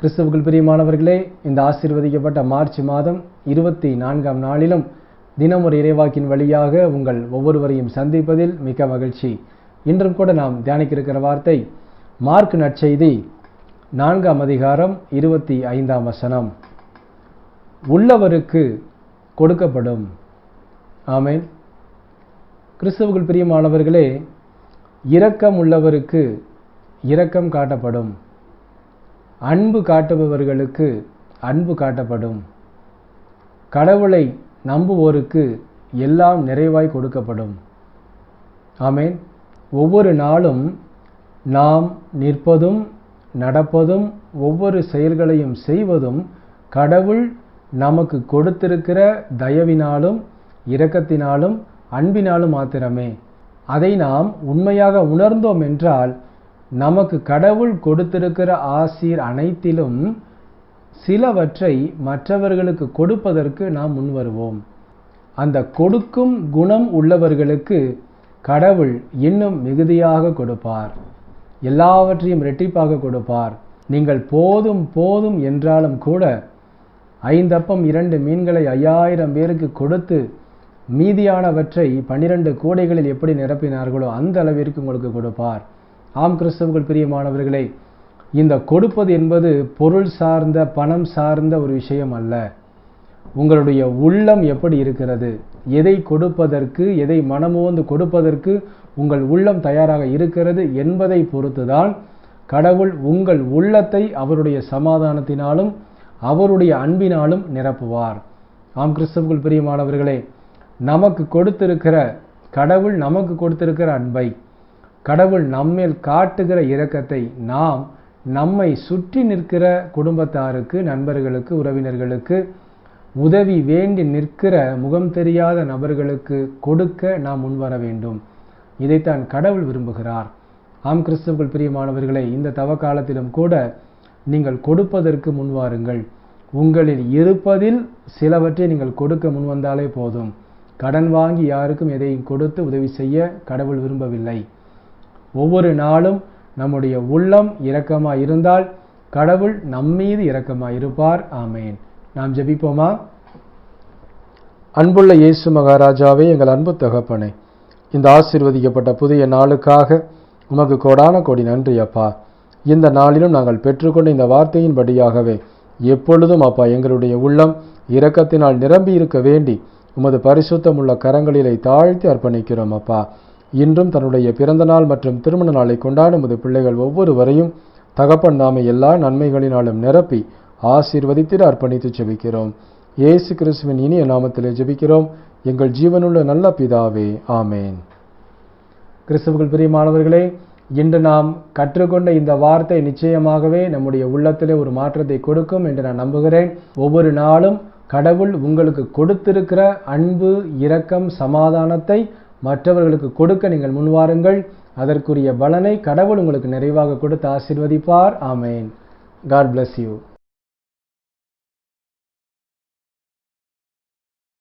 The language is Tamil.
கிறிஸ்தவுக்குள் பிரியமானவர்களே இந்த ஆசீர்வதிக்கப்பட்ட மார்ச் மாதம் இருபத்தி நான்காம் நாளிலும் தினம் ஒரு இறைவாக்கின் வழியாக உங்கள் ஒவ்வொருவரையும் சந்திப்பதில் மிக்க மகிழ்ச்சி. இன்றும் கூட நாம் தியானிக்க இருக்கிற வார்த்தை மார்க் நற்செய்தி நான்காம் அதிகாரம் இருபத்தி ஐந்தாம் வசனம். உள்ளவருக்கு கொடுக்கப்படும். ஆமேன். கிறிஸ்துவுக்குள் பிரியமானவர்களே இரக்கம் உள்ளவருக்கு இரக்கம் காட்டப்படும். அன்பு காட்டுபவர்களுக்கு அன்பு காட்டப்படும். கடவுளை நம்புவோருக்கு எல்லாம் நிறைவாய் கொடுக்கப்படும். ஆமேன். ஒவ்வொரு நாளும் நாம் நிற்பதும் நடப்பதும் ஒவ்வொரு செயல்களையும் செய்வதும் கடவுள் நமக்கு கொடுத்திருக்கிற தயவினாலும் இரக்கத்தினாலும் அன்பினாலும் மாத்திரமே. அதை நாம் உண்மையாக உணர்ந்தோம் என்றால் நமக்கு கடவுள் கொடுத்திருக்கிற ஆசீர் அனைத்திலும் சிலவற்றை மற்றவர்களுக்கு கொடுப்பதற்கு நாம் முன்வருவோம். அந்த கொடுக்கும் குணம் உள்ளவர்களுக்கு கடவுள் இன்னும் மிகுதியாக கொடுப்பார். எல்லாவற்றையும் ரெட்டிப்பாக கொடுப்பார். நீங்கள் போதும் போதும் என்றாலும் கூட ஐந்தப்பம் இரண்டு மீன்களை ஐயாயிரம் பேருக்கு கொடுத்து மீதியானவற்றை பன்னிரண்டு கூடைகளில் எப்படி நிரப்பினார்களோ அந்த அளவிற்கு உங்களுக்கு கொடுப்பார். ஆம் கிறிஸ்தவர்கள் பிரியமானவர்களே இந்த கொடுப்பது என்பது பொருள் சார்ந்த பணம் சார்ந்த ஒரு விஷயம் அல்ல. உங்களுடைய உள்ளம் எப்படி இருக்கிறது? எதை கொடுப்பதற்கு எதை மனமோந்து கொடுப்பதற்கு உங்கள் உள்ளம் தயாராக இருக்கிறது என்பதை பொறுத்துதான் கடவுள் உங்கள் உள்ளத்தை அவருடைய சமாதானத்தினாலும் அவருடைய அன்பினாலும் நிரப்புவார். ஆம் கிறிஸ்தவர்கள் பிரியமானவர்களே நமக்கு கொடுத்திருக்கிற கடவுள் நமக்கு கொடுத்திருக்கிற அன்பை கடவுள் நம்மேல் காட்டுகிற இரக்கத்தை நாம் நம்மை சுற்றி நிற்கிற குடும்பத்தாருக்கு நண்பர்களுக்கு உறவினர்களுக்கு உதவி வேண்டி நிற்கிற முகம் தெரியாத நபர்களுக்கு கொடுக்க நாம் முன்வர வேண்டும். இதைத்தான் கடவுள் விரும்புகிறார். ஆம் கிறிஸ்துவுக்குள் பிரியமானவர்களை இந்த தவ காலத்திலும் கூட நீங்கள் கொடுப்பதற்கு முன்வாருங்கள் உங்களில் இருப்பதில் சிலவற்றை நீங்கள் கொடுக்க முன்வந்தாலே போதும். கடன் வாங்கி யாருக்கும் எதையும் கொடுத்து உதவி செய்ய கடவுள் விரும்பவில்லை. ஒவ்வொரு நாளும் நம்முடைய உள்ளம் இரக்கமாக இருந்தால் கடவுள் நம்மீது இரக்கமாக இருப்பார். ஆமேன். நாம் ஜெபிப்போமா? அன்புள்ள இயேசு மகாராஜாவே எங்கள் அன்பு தகப்பனே இந்த ஆசீர்வதிக்கப்பட்ட புதிய நாளுக்காக உமக்கு கோடான கோடி நன்றி அப்பா. இந்த நாளிலும் நாங்கள் பெற்றுக்கொண்ட இந்த வார்த்தையின்படியாகவே எப்பொழுதும் அப்பா எங்களுடைய உள்ளம் இரக்கத்தினால் நிரம்பி இருக்க வேண்டி உமது பரிசுத்தமுள்ள கரங்களிலே தாழ்த்தி அர்ப்பணிக்கிறோம் அப்பா. இன்றும் தன்னுடைய பிறந்த நாள் மற்றும் திருமண நாளை கொண்டாடும் உமது பிள்ளைகள் ஒவ்வொருவரையும் தகப்பன் நாமை எல்லா நன்மைகளினாலும் நிரப்பி ஆசீர்வதித்திட அர்ப்பணித்து ஜெபிக்கிறோம். இயேசு கிறிஸ்துவின் இனிய நாமத்திலே ஜெபிக்கிறோம். எங்கள் ஜீவனுள்ள நல்ல பிதாவே ஆமேன். கிறிஸ்துவர்கள் பிரியமானவர்களே இன்று நாம் கற்றுக்கொண்ட இந்த வார்த்தை நிச்சயமாகவே நம்முடைய உள்ளத்திலே ஒரு மாற்றத்தை கொடுக்கும் என்று நான் நம்புகிறேன். ஒவ்வொரு நாளும் கடவுள் உங்களுக்கு கொடுத்திருக்கிற அன்பு இரக்கம் சமாதானத்தை மற்றவர்களுக்கு கொடுக்க நீங்கள் முன்வாருங்கள். அதற்குரிய பலனை கடவுள் உங்களுக்கு நிறைவாக கொடுத்து ஆசிர்வதிப்பார். ஆமேன். God bless you